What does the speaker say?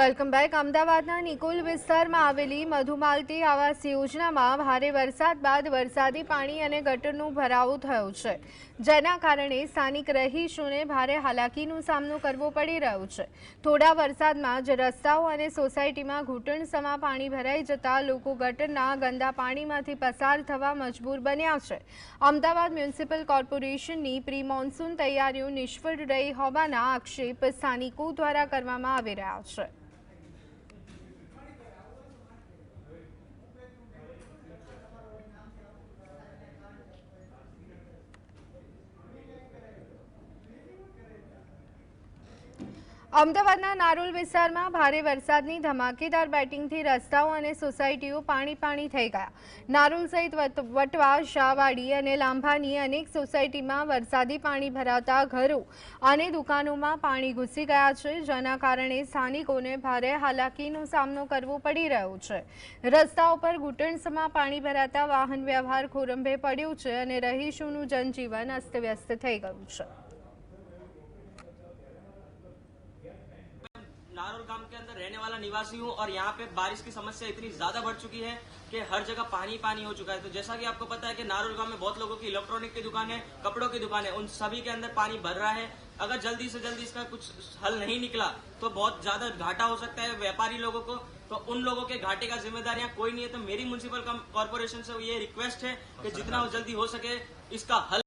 Welcome back. અમદાવાદના નિકોલ વિસ્તારમાં આવેલી મધુમાલતી આવાસ યોજનામાં ભારે વરસાદ બાદ વરસાદી પાણી અને ગટરનું ભરાવો થયો છે. જેના કારણે સ્થાનિક રહીશોને ભારે હાલાકીનો સામનો કરવો પડી રહ્યો છે. થોડા વરસાદમાં જ રસ્તાઓ અને સોસાયટીમાં ઘૂંટણસમા પાણી ભરાઈ જતા લોકો ગટરના ગંદા પાણીમાંથી પસાર થવા મજબૂર બન્યા છે. અમદાવાદ મ્યુનિસિપલ કોર્પોરેશનની પ્રી મોન્સૂન તૈયારીઓ નિષ્ફળ રહી હોવાના આક્ષેપ સ્થાનિકો દ્વારા કરવામાં આવી રહ્યા છે. અમદાવાદના નારોલ વિસ્તારમાં ભારે વરસાદની ધમાકેદાર બેટિંગથી રસ્તાઓ અને સોસાયટીઓ પાણી પાણી થઈ ગયા. નારોલ સહિત વટ- વટવા, શાહવાડી અને લાંભાની અનેક સોસાયટીમાં વરસાદી પાણી ભરાતા ઘરો અને દુકાનોમાં પાણી ઘૂસી ગયા છે, જેના કારણે સ્થાનિકોને ભારે હાલાકીનો સામનો કરવો પડી રહ્યો છે. રસ્તાઓ પર ઘૂંટણસમાં પાણી ભરાતા વાહન વ્યવહાર ખોરંભે પડ્યો છે અને રહીશોનું જનજીવન અસ્તવ્યસ્ત થઈ ગયું છે. नारोल गाँव के अंदर रहने वाला निवासी हूँ और यहाँ पे बारिश की समस्या इतनी ज़्यादा बढ़ चुकी है कि हर जगह पानी पानी हो चुका है। तो जैसा कि आपको पता है कि नारोल गाँव में बहुत लोगों की इलेक्ट्रॉनिक की दुकान है, कपड़ों की दुकान है, उन सभी के अंदर पानी भर रहा है। अगर जल्दी से जल्दी इसका कुछ हल नहीं निकला तो बहुत ज़्यादा घाटा हो सकता है व्यापारी लोगों को। तो उन लोगों के घाटे का जिम्मेदार यहाँ कोई नहीं है। तो मेरी म्यूनसिपल कॉर्पोरेशन से ये रिक्वेस्ट है कि जितना जल्दी हो सके इसका हल